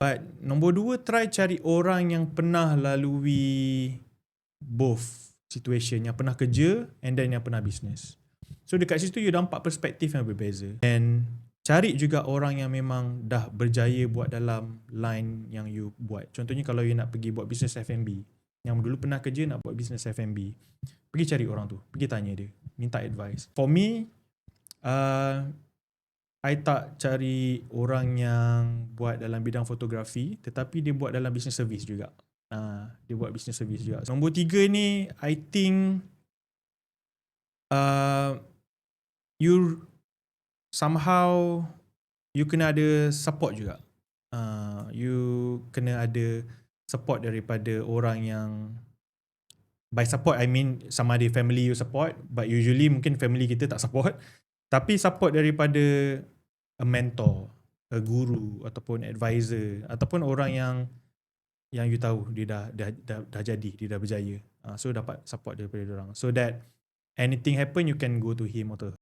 But nombor dua, try cari orang yang pernah lalui both situation. Yang pernah kerja and then yang pernah business. So dekat situ you nampak perspektif yang berbeza. And cari juga orang yang memang dah berjaya buat dalam line yang you buat. Contohnya kalau you nak pergi buat business F&B. Yang dulu pernah kerja nak buat business F&B. Pergi cari orang tu. Pergi tanya dia. Minta advice. For me, uh, I tak cari orang yang buat dalam bidang fotografi tetapi dia buat dalam business service juga. Uh, dia buat business service juga. Nombor tiga ni, I think uh, you somehow you kena ada support juga. Uh, you kena ada support daripada orang yang by support I mean sama ada family you support but usually mungkin family kita tak support tapi support daripada a mentor, a guru ataupun advisor ataupun orang yang yang you tahu dia dah dah dah, dah jadi, dia dah berjaya. Uh, so dapat support daripada orang. So that anything happen you can go to him atau